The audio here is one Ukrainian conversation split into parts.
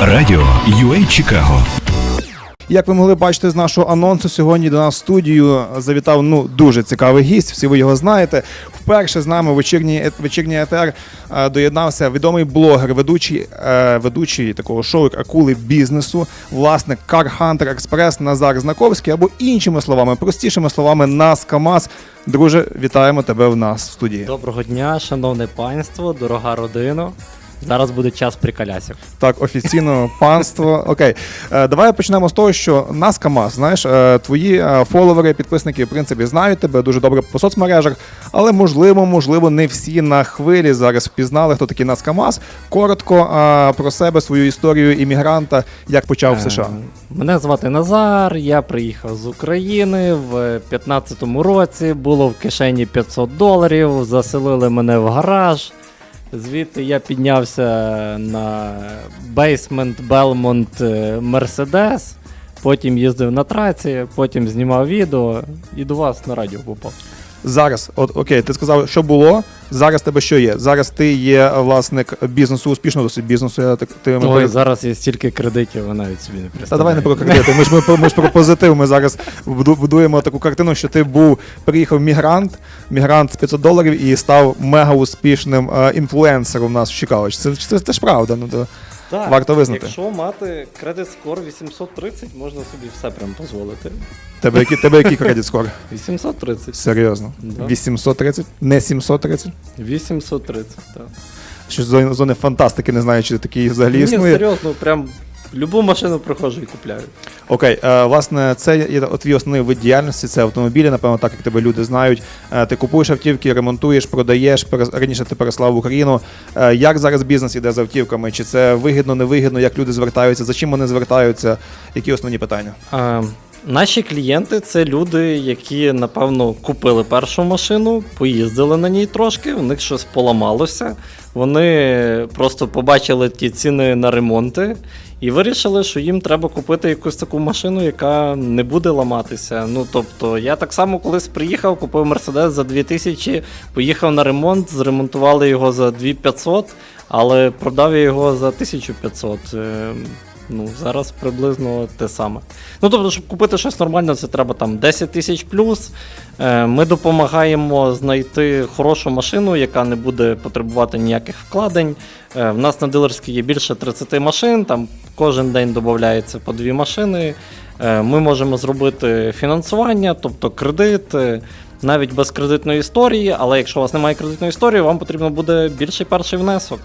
Радіо UA Чикаго. Як ви могли бачити з нашого анонсу, сьогодні до нас в студію завітав ну дуже цікавий гість. Всі ви його знаєте. Вперше з нами в вечірній вечірній етер е, доєднався відомий блогер, ведучий, е, ведучий такого шоу як акули бізнесу, власник Car Hunter Express Назар Знаковський, або іншими словами, простішими словами, нас КАМАЗ. Друже, вітаємо тебе в нас в студії. Доброго дня, шановне панство, дорога родина. Зараз буде час приколясів. Так, офіційно панство. Окей, е, давай почнемо з того, що нас КАМАЗ, знаєш, е, твої е, фоловери, підписники, в принципі, знають тебе дуже добре по соцмережах, але можливо, можливо, не всі на хвилі зараз впізнали, хто такий нас КАМАЗ. Коротко е, про себе, свою історію іммігранта, як почав в США. Е, Мене звати Назар, я приїхав з України в 15-му році, було в кишені 500 доларів, заселили мене в гараж. Звідти я піднявся на бейсмент Белмонт Мерседес, потім їздив на траці, потім знімав відео і до вас на радіо попав. Зараз, от окей, ти сказав, що було. Зараз тебе що є? Зараз ти є власник бізнесу, успішного досить бізнесу. Я так ти Ой, перед- зараз є стільки кредитів, ви навіть собі не представляєте. Та давай не про кредити. Ми ж ми, ми ж про позитив. Ми зараз буду- будуємо таку картину, що ти був приїхав мігрант, мігрант з 500 доларів і став мега успішним е, інфлюенсером у нас в Чикаго. Це, це, це ж правда. Ну то Так, Варто визнати. Якщо мати кредит скор 830, можна собі все прям дозволити. тебе який тебе який кредит скор? 830. Серйозно. Да. 830? Не 730? 830, так. Що з зони, зони фантастики, не знаю, чи такий взагалі Ні, існує. серйозно, прям любу машину прохожу і купляю. Окей, е, власне, це є твій основний вид діяльності, це автомобілі, напевно, так як тебе люди знають. Е, ти купуєш автівки, ремонтуєш, продаєш. перес- Раніше ти переслав в Україну. Е, як зараз бізнес іде з автівками? Чи це вигідно, невигідно? Як люди звертаються? За чим вони звертаються? Які основні питання? А, наші клієнти це люди, які, напевно, купили першу машину, поїздили на ній трошки, у них щось поламалося. Вони просто побачили ті ціни на ремонти і вирішили, що їм треба купити якусь таку машину, яка не буде ламатися. Ну тобто, я так само колись приїхав, купив Мерседес за 2000, поїхав на ремонт, зремонтували його за 2500, але продав я його за 1500. Ну, зараз приблизно те саме. Ну, тобто, щоб купити щось нормальне, це треба там 10 тисяч плюс. Е, Ми допомагаємо знайти хорошу машину, яка не буде потребувати ніяких вкладень. Е, В нас на дилерській є більше 30 машин, там кожен день додається по дві машини. Е, Ми можемо зробити фінансування, тобто кредит. Навіть без кредитної історії, але якщо у вас немає кредитної історії, вам потрібно буде більший перший внесок.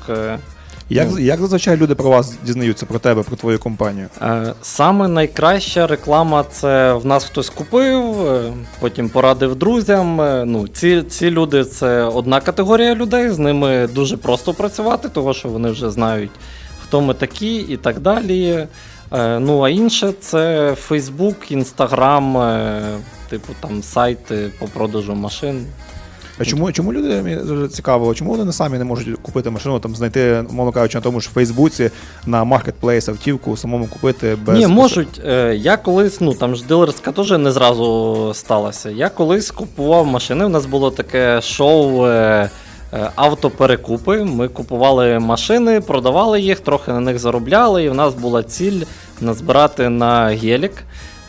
Як, Ну. як зазвичай люди про вас дізнаються, про тебе, про твою компанію? Е, Саме найкраща реклама це в нас хтось купив, е, потім порадив друзям. Е, Ну, ці, ці люди це одна категорія людей, з ними дуже просто працювати, тому що вони вже знають, хто ми такі і так далі. Ну, а інше це Facebook, Instagram, е, типу там сайти по продажу машин. А чому, чому люди мені дуже цікаво, чому вони самі не можуть купити машину, там знайти, мовно кажучи, на тому ж Фейсбуці на маркетплейс автівку, самому купити без Ні, можуть. Е, Я колись, ну там ж дилерська теж не зразу сталася. Я колись купував машини. У нас було таке шоу е, е, автоперекупи. Ми купували машини, продавали їх, трохи на них заробляли, і в нас була ціль назбирати на гелік.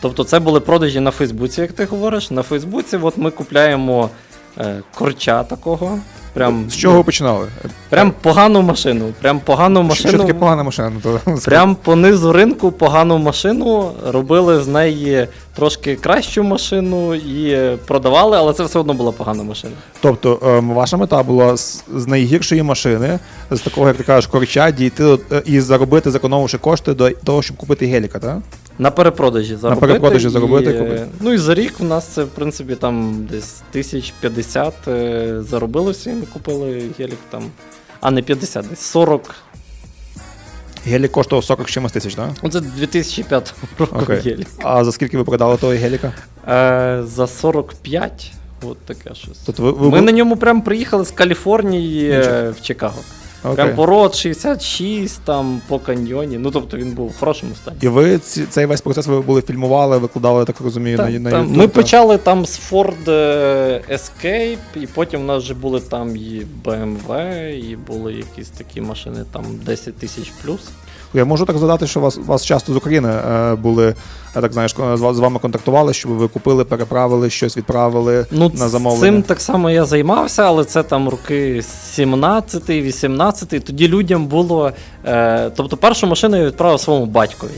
Тобто це були продажі на Фейсбуці, як ти говориш. На Фейсбуці от ми купляємо корча такого. Прям, З чого ви починали? прям погану машину. Прям погану машину. що таке погана машина? Ну, Прям по низу ринку погану машину, робили з неї трошки кращу машину і продавали, але це все одно була погана машина. Тобто ем, ваша мета була з, з найгіршої машини, з такого, як ти кажеш, корча, дійти до- е, і заробити, зекономивши кошти до того, щоб купити геліка, так? На перепродажі заробити. перепродажі і, купити. Ну і за рік у нас це, в принципі, там десь 1050 е, заробилося, і ми купили гелік там. А не 50, десь 40. Гелік коштував 40 з чимось тисяч, так? Оце 2005 року Окей. гелік. А за скільки ви продали того геліка? Е, за 45. От таке щось. Тобто ви, ви, Ми на ньому прям приїхали з Каліфорнії е, Нічого. в Чикаго. Прям пород 66 там по каньйоні. Ну тобто він був в хорошому стані. І ви ці, цей весь процес ви були фільмували, викладали, я так розумію, та, на, на там, YouTube, ми почали там з Ford е, Escape, і потім у нас вже були там і BMW, і були якісь такі машини, там 10 тисяч плюс. Я можу так задати, що вас, вас часто з України е, були, так знаєш, з, з вами контактували, щоб ви купили, переправили, щось відправили Ну, на замовлення. цим так само я займався, але це там роки 17 18 Тоді людям було. Е, тобто першу машину я відправив своєму батькові.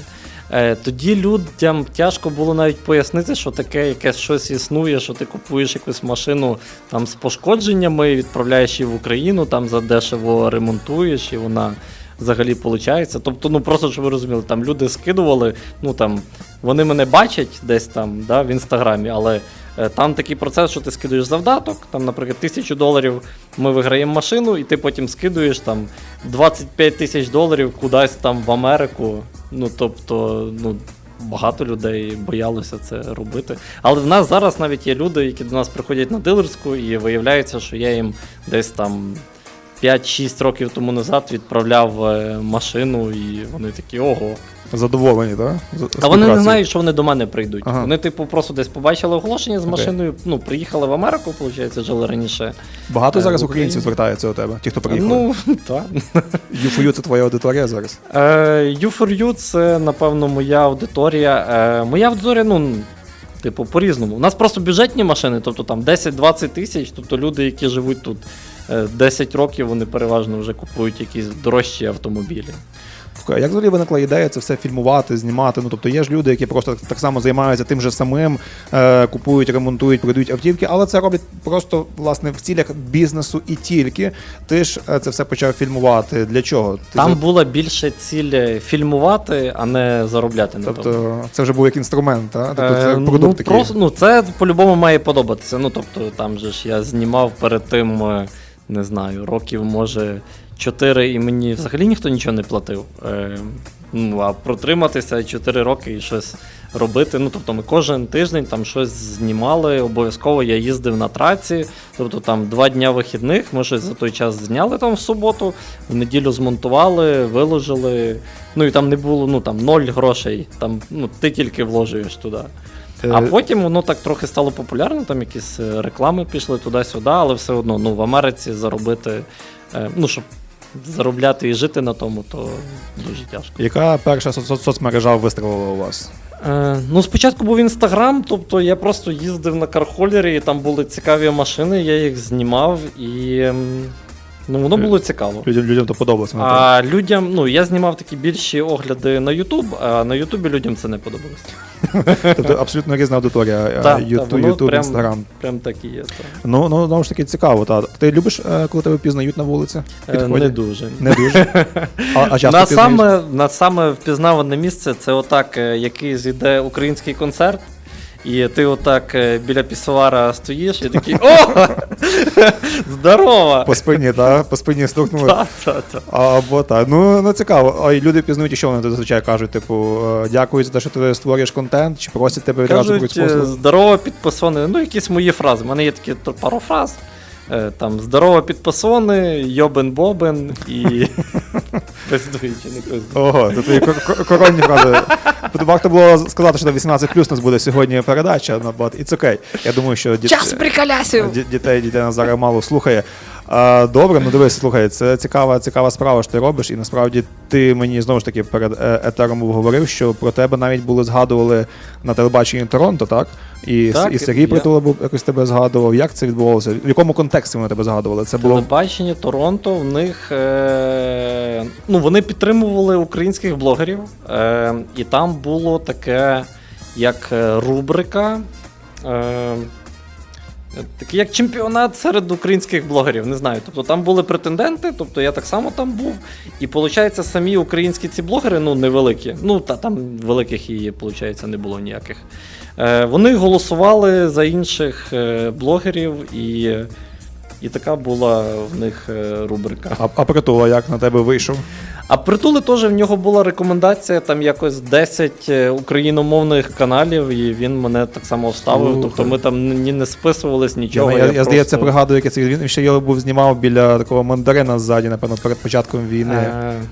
Е, тоді людям тяжко було навіть пояснити, що таке якесь щось існує, що ти купуєш якусь машину там з пошкодженнями, відправляєш її в Україну, там задешево ремонтуєш, і вона взагалі виходить. Тобто, ну просто щоб ви розуміли, там люди скидували, ну там вони мене бачать десь там да, в інстаграмі, але е, там такий процес, що ти скидуєш завдаток, там, наприклад, тисячу доларів ми виграємо машину, і ти потім скидуєш там 25 тисяч доларів кудись там в Америку. Ну тобто, ну. Багато людей боялося це робити. Але в нас зараз навіть є люди, які до нас приходять на дилерську, і виявляється, що я їм десь там 5-6 років тому назад відправляв е, машину, і вони такі ого. Задоволені, так? Та вони не знають, що вони до мене прийдуть. Ага. Вони, типу, просто десь побачили оголошення з машиною. Ну, приїхали в Америку, виходить, жили раніше. Багато Е, зараз українців звертаються до тебе, ті, хто приїхали. Ну, так. Це твоя аудиторія зараз. Е, U4U це, напевно, моя аудиторія. Е, моя аудиторія, ну. Типу, по-різному. У нас просто бюджетні машини, тобто там 10-20 тисяч, тобто люди, які живуть тут е, 10 років, вони переважно вже купують якісь дорожчі автомобілі. Як взагалі виникла ідея це все фільмувати, знімати? Ну тобто є ж люди, які просто так само займаються тим же самим, е, купують, ремонтують, продають автівки, але це роблять просто власне в цілях бізнесу і тільки. Ти ж е, це все почав фільмувати. Для чого? Ти Там за- була більше ціль фільмувати, а не заробляти на тому. Тобто це вже був як інструмент, та? тобто це Е, продукт ну, такий. просто, ну, це по-любому має подобатися. Ну, тобто, там же ж я знімав перед тим, е, не знаю, років, може, 4, і мені взагалі ніхто нічого не платив. Е, ну, а протриматися 4 роки і щось робити. Ну, тобто, ми кожен тиждень там щось знімали. Обов'язково я їздив на траці. Тобто там два дня вихідних, ми щось за той час зняли там в суботу, в неділю змонтували, виложили. Ну і там не було ну, там, ноль грошей. Там, ну, ти тільки вложуєш туди. А Е, потім воно так трохи стало популярно, там якісь е, реклами пішли туди-сюди, але все одно ну, в Америці заробити, е, ну, щоб заробляти і жити на тому, то дуже тяжко. Яка перша соц- соц- соцмережа вистрілила у вас? Е, ну, спочатку був інстаграм, тобто я просто їздив на кархолері, і там були цікаві машини, я їх знімав і. Ну, воно було цікаво. Людям людям то подобалося. А людям, ну я знімав такі більші огляди на YouTube, а на Ютубі людям це не подобалося. Тобто абсолютно різна аудиторія. е, Ютуб, Інстаграм. Прям так і є. Ну, ну, знову ж таки цікаво. Та. Ти любиш, е, коли тебе пізнають на вулиці? Е? Не дуже. Не дуже. А, а часто саме, на саме впізнаване місце це отак, який зійде український концерт. І ти отак біля пісовара стоїш і такий О! Здорово! По спині, так? По спині стукнули. Так, так-та. Або так. Ну, ну цікаво. А люди пізнають, і що вони зазвичай кажуть, типу, е, дякую за те, що ти створюєш контент, чи просять тебе відразу якусь е, послугу. здорово підписони. Ну, якісь мої фрази. У мене є такі пару фраз. Е, Там здорово підпасони, йобен бобен і пиздуй чи не пиздуй. Ого, це твої кор- кор- коронні фрази. Варто було сказати, що на 18 плюс у нас буде сьогодні передача, і це окей. Я думаю, що діт- Час приколясів! дітей, дітей нас зараз мало слухає. А, добре, ну дивись, слухай, це цікава, цікава справа, що ти робиш, і насправді ти мені знову ж таки перед е, етером говорив, що про тебе навіть були згадували на телебаченні Торонто, так? І, Так, і Сергій я- Притула був якось тебе згадував. Як це відбувалося? В якому контексті вони тебе згадували? Це було Телебачення Торонто, в них е, ну, вони підтримували українських блогерів, е, і там було таке, як е, рубрика. Е, Такий як чемпіонат серед українських блогерів, не знаю. Тобто там були претенденти, тобто я так само там був. І виходить, самі українські ці блогери, ну невеликі. Ну та там великих і виходить, не було ніяких. Е, вони голосували за інших е, блогерів, і, і така була в них е, рубрика. а, а притула як на тебе вийшов? А притули теж в нього була рекомендація, там якось 10 е, україномовних каналів, і він мене так само вставив. Тобто ми там ні не списувались, Я, нічого. я, я, здається, просто- пригадую, як це він ще його був знімав біля такого мандарина ззаді, напевно, перед початком війни.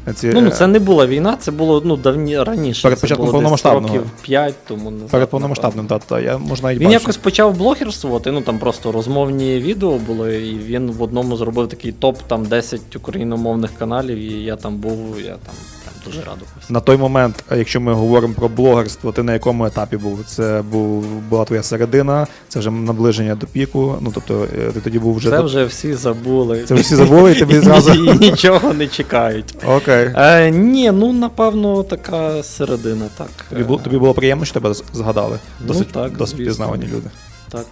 Е, Ці, Ну, ну, е, це не була війна, це було ну, давні, раніше. Перед початком повномасштабного. років 5 тому назад. Перед повномасштабним, та, та, я можна навіть Він бачу. якось почав блогерствувати, ну там просто розмовні відео були, і він в одному зробив такий топ там 10 україномовних каналів, і я там був, я там прям дуже радувався. На той момент, е, якщо ми говоримо про блогерство, ти на якому етапі був? Це був, була твоя середина, це вже наближення до піку. Ну тобто е, ти тоді був вже. Це вже всі забули. Це всі забули, і тобі зразу. І нічого не чекають. Окей. Е, ні, ну напевно, така середина, так. Тобі було, тобі було приємно, що тебе згадали? Ну, Досить, так, досить звісно. пізнавані люди. Так.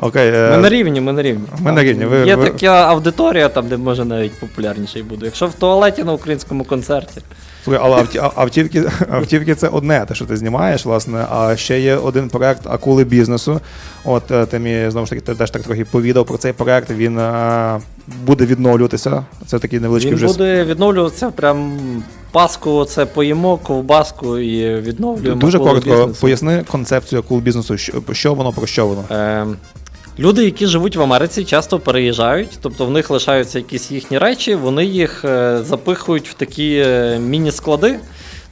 Окей. е, Ми на рівні, ми на рівні. Ми на рівні, ви- Є ви- така аудиторія, там, де може навіть популярніший буду. Якщо в туалеті на українському концерті. Слухай, але авті- а- автівки, автівки це одне, те, що ти знімаєш, власне. А ще є один проект акули бізнесу. От е, ти мені знову ж таки ти теж так трохи повідав про цей проект. Він е, буде відновлюватися. Це такий невеличкий Він вже буде відновлюватися прям паску, це поїмо, ковбаску і відновлюємо. дуже коло коротко. бізнесу. Поясни концепцію акул бізнесу. Що, що воно про що воно? Е, люди, які живуть в Америці, часто переїжджають, тобто в них лишаються якісь їхні речі, вони їх е, запихують в такі е, міні-склади.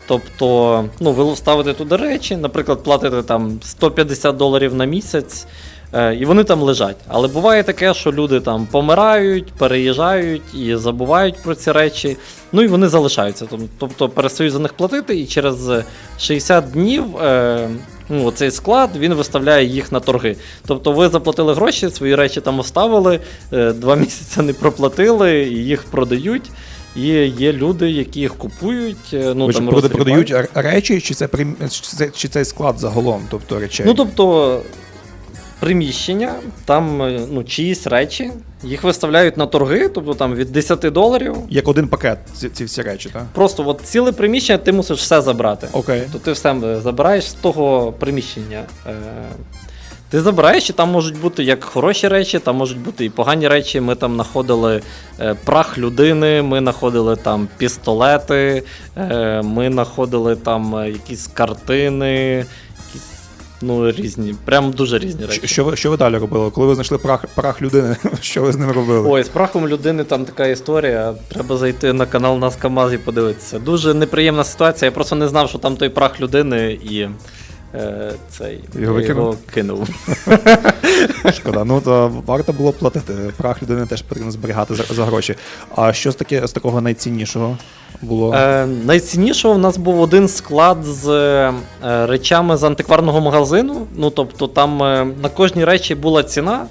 Тобто, ну, ви ставите туди речі, наприклад, платите там 150 доларів на місяць, е, і вони там лежать. Але буває таке, що люди там помирають, переїжджають і забувають про ці речі, ну і вони залишаються. Тобто перестають за них платити, і через 60 днів ну, цей склад він виставляє їх на торги. Тобто ви заплатили гроші, свої речі там оставили, е, два місяці не проплатили, їх продають. І є люди, які їх купують. е, Ну, там, продають речі, чи це чи це чи цей склад загалом, тобто речей? Ну, тобто, приміщення, там е, ну, чиїсь речі, їх виставляють на торги, тобто там від 10 доларів. Як один пакет, ці, ці всі речі, так? Просто от ціле приміщення ти мусиш все забрати. Окей. То ти все забираєш з того приміщення. Е, Ти забираєш, і там можуть бути як хороші речі, там можуть бути і погані речі. Ми там знаходили е, прах людини, ми знаходили там пістолети, е, ми знаходили там е, якісь картини, ну, різні, прям дуже різні речі. Що, ви що ви далі робили? Коли ви знайшли прах, прах людини, що ви з ним робили? Ой, з прахом людини там така історія. Треба зайти на канал Нас КамАЗ і подивитися. Дуже неприємна ситуація. Я просто не знав, що там той прах людини і. е, Цей Його я його кинув. Шкода. Ну то варто було платити. Прах людини теж потрібно зберігати за, за гроші. А що з таке з такого найціннішого було? Е, найціннішого в нас був один склад з е, речами з антикварного магазину. Ну тобто там е, на кожній речі була ціна.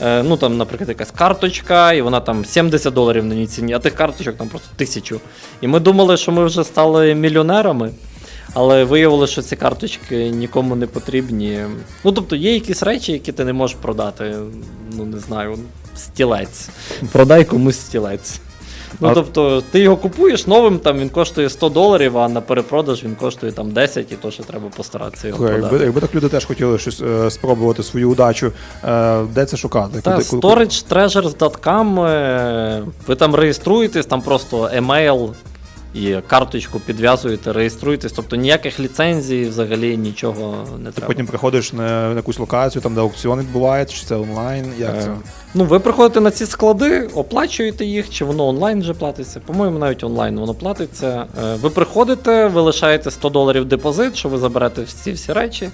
Е, ну там, наприклад, якась карточка, і вона там 70 доларів на ній ціні, а тих карточок там просто тисячу. І ми думали, що ми вже стали мільйонерами. Але виявилося, що ці карточки нікому не потрібні. Ну, тобто є якісь речі, які ти не можеш продати. Ну, не знаю, стілець. Продай комусь стілець. Ну, А- тобто, ти його купуєш новим, там він коштує 100 доларів, а на перепродаж він коштує там 10, і то ще треба постаратися його продати. якби, якби так люди теж хотіли щось е, спробувати свою удачу, е, де це шукати? Та, Куди- storage treasures.com, е, ви там реєструєтесь, там просто емейл і карточку підв'язуєте, реєструєтесь, тобто ніяких ліцензій взагалі нічого не Ти треба. потім приходиш на, на якусь локацію, там де аукціон відбувається, чи це онлайн? Як Е, це? Ну, ви приходите на ці склади, оплачуєте їх, чи воно онлайн вже платиться. По-моєму, навіть онлайн воно платиться. Е, Ви приходите, ви лишаєте 100 доларів депозит, що ви заберете всі всі речі.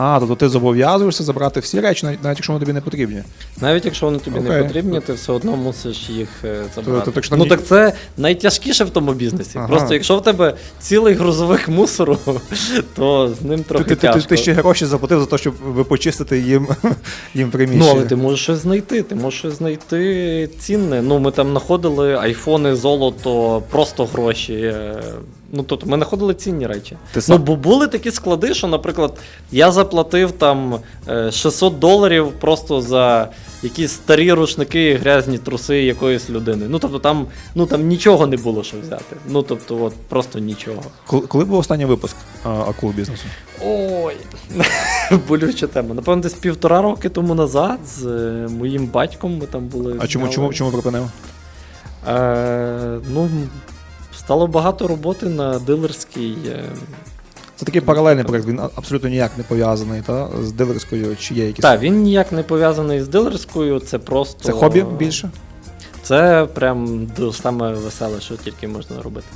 А, тобто ти зобов'язуєшся забрати всі речі, навіть, навіть якщо вони тобі не потрібні. Навіть якщо вони тобі Окей. не потрібні, ти все одно мусиш їх е, забрати. то так що там ну ні- так це найтяжкіше в тому бізнесі. Ага. Просто якщо в тебе цілий грузовик мусору, то з ним Ти, трохи ти, ти, тяжко. ти, ще гроші заплатив за те, щоб ви почистити їм, їм приміщення. Ну, але ти можеш щось знайти, ти можеш щось знайти цінне. Ну, ми там знаходили айфони, золото, просто гроші. е, Ну, тобто ми знаходили цінні речі. Ти сам- Ну, бо були такі склади, що, наприклад, я заплатив там е, 600 доларів просто за якісь старі рушники і грязні труси якоїсь людини. Ну, тобто там, ну, там нічого не було що взяти. Ну, тобто, от, просто нічого. Коли, коли був останній випуск акул бізнесу? Ой, болюча тема. Напевно, десь півтора роки тому назад з е, моїм батьком ми там були. А чому, чому, чому припинив? Е, ну, Стало багато роботи на дилерській. е, Це такий паралельний проект, він абсолютно ніяк не пов'язаний та, з дилерською, чи є якісь. Так, він ніяк не пов'язаний з дилерською, це просто. Це хобі більше? Це прям саме веселе, що тільки можна робити.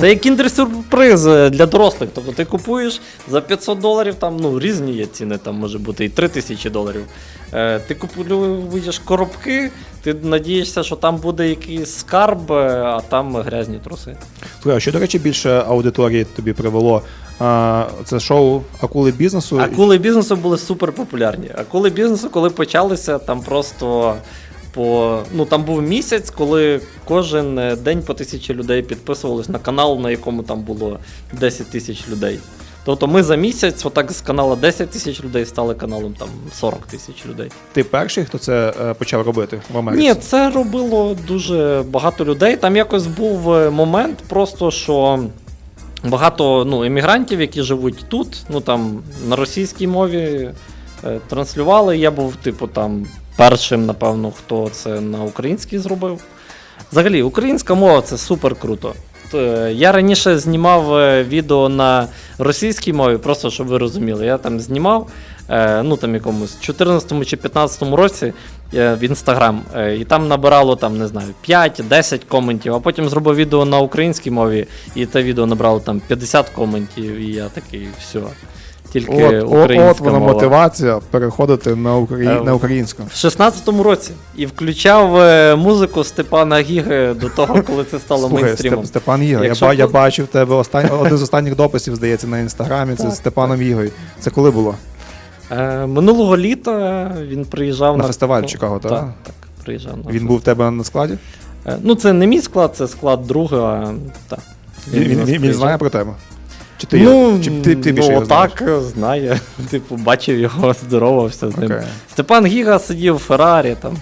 Це як кіндер-сюрприз для дорослих. Тобто ти купуєш за 500 доларів, там ну, різні є ціни, там може бути і 3000 доларів. Е, ти купуєш коробки, ти надієшся, що там буде якийсь скарб, е, а там грязні труси. Слухай, а що, до речі, більше аудиторії тобі привело? А, це шоу Акули бізнесу. Акули бізнесу були супер популярні. Акули бізнесу, коли почалися, там просто по. Ну там був місяць, коли кожен е, день по тисячі людей підписувались на канал, на якому там було 10 тисяч людей. Тобто ми за місяць, отак з каналу 10 тисяч людей стали каналом там 40 тисяч людей. Ти перший, хто це е, почав робити в Америці? Ні, це робило дуже багато людей. Там якось був е, момент, просто що багато ну, емігрантів, які живуть тут, ну там на російській мові е, транслювали. Я був, типу, там першим, напевно, хто це на українській зробив. Взагалі, українська мова це супер круто. Я раніше знімав е, відео на російській мові, просто щоб ви розуміли. Я там знімав е, ну там якомусь 14 чи 15 році е, в інстаграм, і там набирало там, не знаю, 5-10 коментів, а потім зробив відео на українській мові, і те відео набрало там 50 коментів, і я такий, все. Тільки От, українська от вона мова. мотивація переходити на, Украї... Е, на українську. В 16-му році і включав е, музику Степана Гіги до того, коли це стало Слухай, мейнстрімом. Степ- Степан Ігор, я, Якщо ба- я бачив тебе остань... один з останніх дописів, здається, на інстаграмі. Це Так, з Степаном Ігою. Це коли було? Е, минулого літа він приїжджав На фестиваль Чикаго, так? Так, так, приїжджав на Він фестиваль. був в тебе на складі? Е, Ну, це не мій склад, це склад друга. Він, він, він, він знає про тебе? Чи ти, ну, чи ти, ти більше ну, його знаєш? так, знає. Типу, бачив його, здоровався з ним. Окей. Степан Гіга сидів в Феррарі там.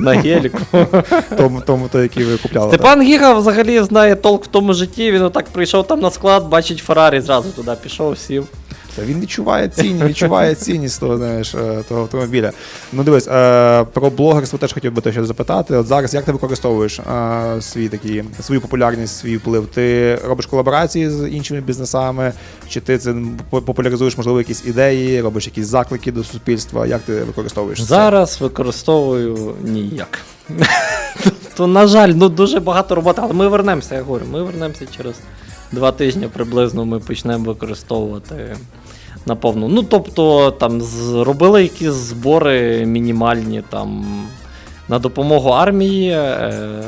На геліку. Тому, тому той, який ви купляли. так? Степан Гіга взагалі знає толк в тому житті. Він отак прийшов там на склад, бачить Феррарі, зразу туди пішов, сів. Та Він відчуває цінність, відчуває цінність того, знаєш, е, того автомобіля. Ну дивись, е, про блогерство теж хотів би те щось запитати. От зараз як ти використовуєш е, свій такі, свою популярність, свій вплив? Ти робиш колаборації з іншими бізнесами, чи ти це популяризуєш, можливо, якісь ідеї, робиш якісь заклики до суспільства? Як ти використовуєш це? Зараз використовую ніяк. То, на жаль, ну дуже багато роботи, але ми вернемося, я говорю, ми вернемося через два тижні приблизно ми почнемо використовувати наповну. Ну, тобто, там зробили якісь збори мінімальні там на допомогу армії. Е,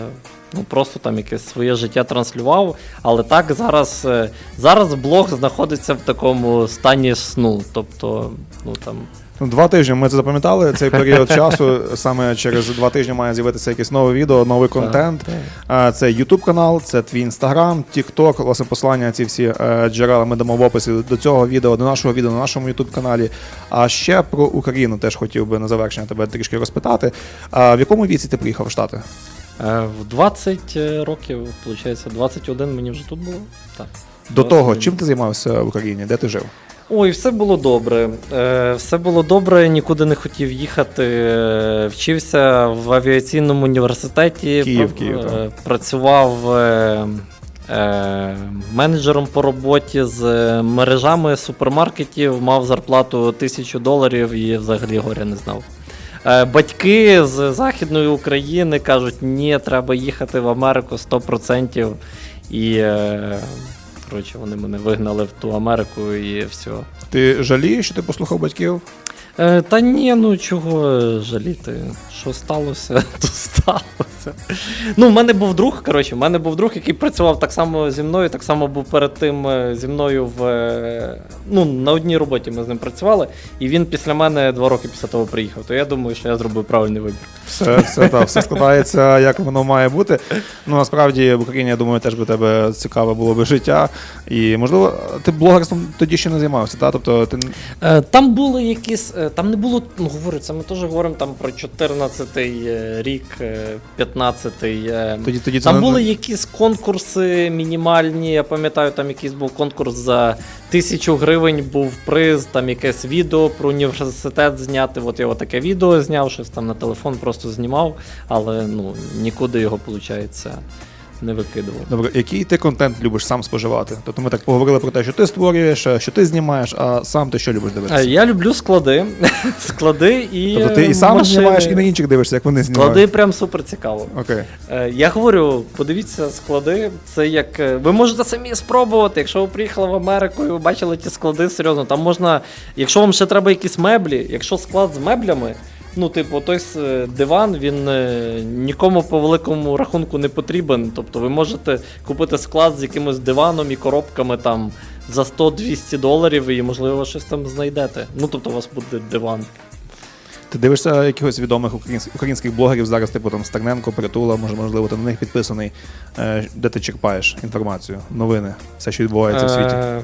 Ну, просто там якесь своє життя транслював. Але так зараз, е, зараз блог знаходиться в такому стані сну. Тобто, ну там два тижні ми це запам'ятали. Цей період часу саме через два тижні має з'явитися якесь нове відео, новий контент. Це YouTube канал, це твій інстаграм, TikTok, власне посилання ці всі е, джерела ми дамо в описі до цього відео, до нашого відео на нашому YouTube каналі. А ще про Україну теж хотів би на завершення тебе трішки розпитати. В якому віці ти приїхав в Штати? Е, В 20 років, виходить, 21 мені вже тут було. Так. До того, чим ти займався в Україні? Де ти жив? Ой, все було добре. Е, Все було добре, нікуди не хотів їхати. Е, Вчився в авіаційному університеті. Київ, Київ, так. е, Працював менеджером по роботі з мережами супермаркетів, мав зарплату тисячу доларів і взагалі горя не знав. Батьки з Західної України кажуть, ні, треба їхати в Америку 100%. І коротше, вони мене вигнали в ту Америку і все. Ти жалієш, що ти послухав батьків? Е, та ні, ну чого жаліти? Що сталося, то сталося. Ну, в мене був друг, коротше, в мене був друг, який працював так само зі мною, так само був перед тим е, зі мною в. е, Ну, на одній роботі ми з ним працювали, і він після мене два роки після того приїхав. То я думаю, що я зробив правильний вибір. Все, все, так, все складається, як воно має бути. Ну насправді в Україні, я думаю, теж би тебе цікаве було би життя. І можливо, ти блогерством тоді ще не займався, так? Тобто ти Е, Там були якісь. Там не було, ну говорю, це ми теж говоримо там про 14-й е, рік, е, 15-й. е, тоді тоді це Там не- були якісь конкурси мінімальні. Я пам'ятаю, там якийсь був конкурс за тисячу гривень, був приз, там якесь відео про університет зняти. От я таке відео зняв, щось там на телефон просто знімав, але ну нікуди його, виходить, не викидував. Добре, який ти контент любиш сам споживати? Тобто ми так поговорили про те, що ти створюєш, е, що ти знімаєш, а сам ти що любиш Е, дивитися? Я люблю склади. склади і. Тобто ти і е, сам машини. знімаєш, і на інших дивишся, як вони знімають. Склади прям супер цікаво. Окей. Е, Я говорю, подивіться склади. Це як. е, Ви можете самі спробувати. Якщо ви приїхали в Америку і ви бачили ті склади, серйозно, там можна. Якщо вам ще треба якісь меблі, якщо склад з меблями. Ну, типу, той диван він е, нікому по великому рахунку не потрібен. Тобто ви можете купити склад з якимось диваном і коробками там за 100-200 доларів, і можливо щось там знайдете. Ну, тобто, у вас буде диван. Ти дивишся якихось відомих українських, українських блогерів зараз, типу там Стерненко, Притула, може, можливо, ти на них підписаний, е, де ти черпаєш інформацію, новини, все, що відбувається в світі. Е,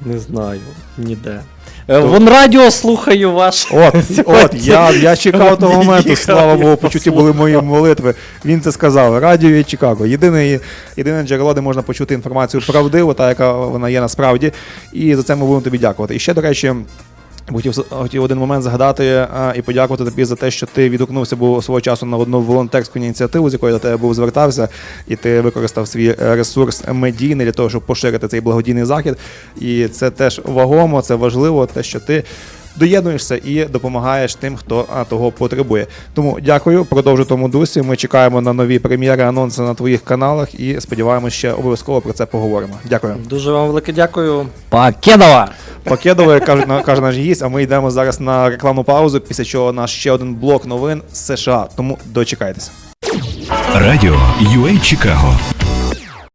Не знаю, ніде. Е, Вон радіо слухаю ваш. От, от, я, я чекав того моменту, слава Богу, почуті були мої молитви. Він це сказав. Радіо і Чикаго. Єдине, єдине джерело, де можна почути інформацію правдиву, та яка вона є насправді. І за це ми будемо тобі дякувати. І ще, до речі. Хотів, хотів один момент згадати а, і подякувати тобі за те, що ти відгукнувся був свого часу на одну волонтерську ініціативу, з якою до тебе був звертався, і ти використав свій е, ресурс медійний для того, щоб поширити цей благодійний захід. І це теж вагомо, це важливо, те, що ти доєднуєшся і допомагаєш тим, хто а, того потребує. Тому дякую, продовжу тому дусі. Ми чекаємо на нові прем'єри, анонси на твоїх каналах і сподіваємося, ще обов'язково про це поговоримо. Дякую. Дуже вам велике дякую. Пакедова! Покедове каже, на- каже наш гість, а ми йдемо зараз на рекламну паузу, після чого нас ще один блок новин з США. Тому дочекайтеся. Радіо UA Чикаго